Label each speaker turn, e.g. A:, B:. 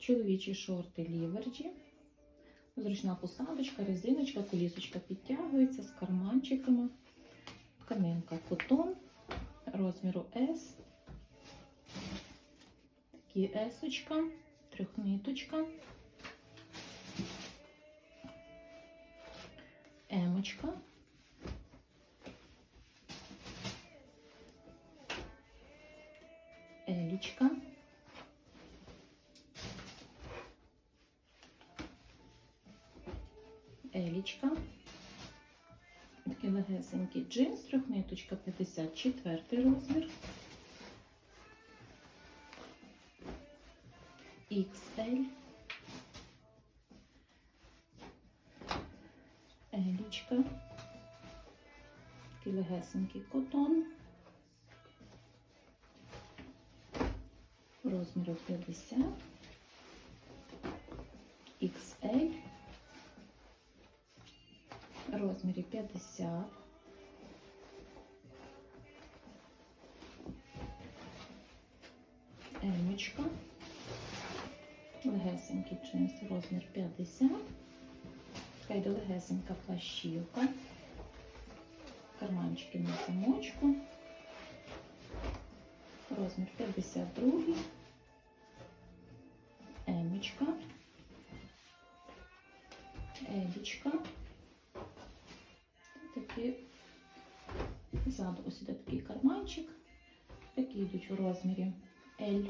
A: Чоловічі шорти ліверджі. Зручна посадочка, резиночка, колісочка підтягується з карманчиками. Тканинка котон розміру S. Такі есочка, трьохниточка. Емочка. Елічка. Елічка. Такий легесенький джинс, трьохниточка 54 розмір. XL. Елічка. Такий легесенький котон. Розміру 50. XL. Розмірі 50. Емочка. Легесенький джинс, розмір 50. Така йде легесенька плащівка. Карманчики на замочку. Розмір 52. Емочка. Елічка. Такі ззаду ось іде такий карманчик. Такі йдуть у розмірі L.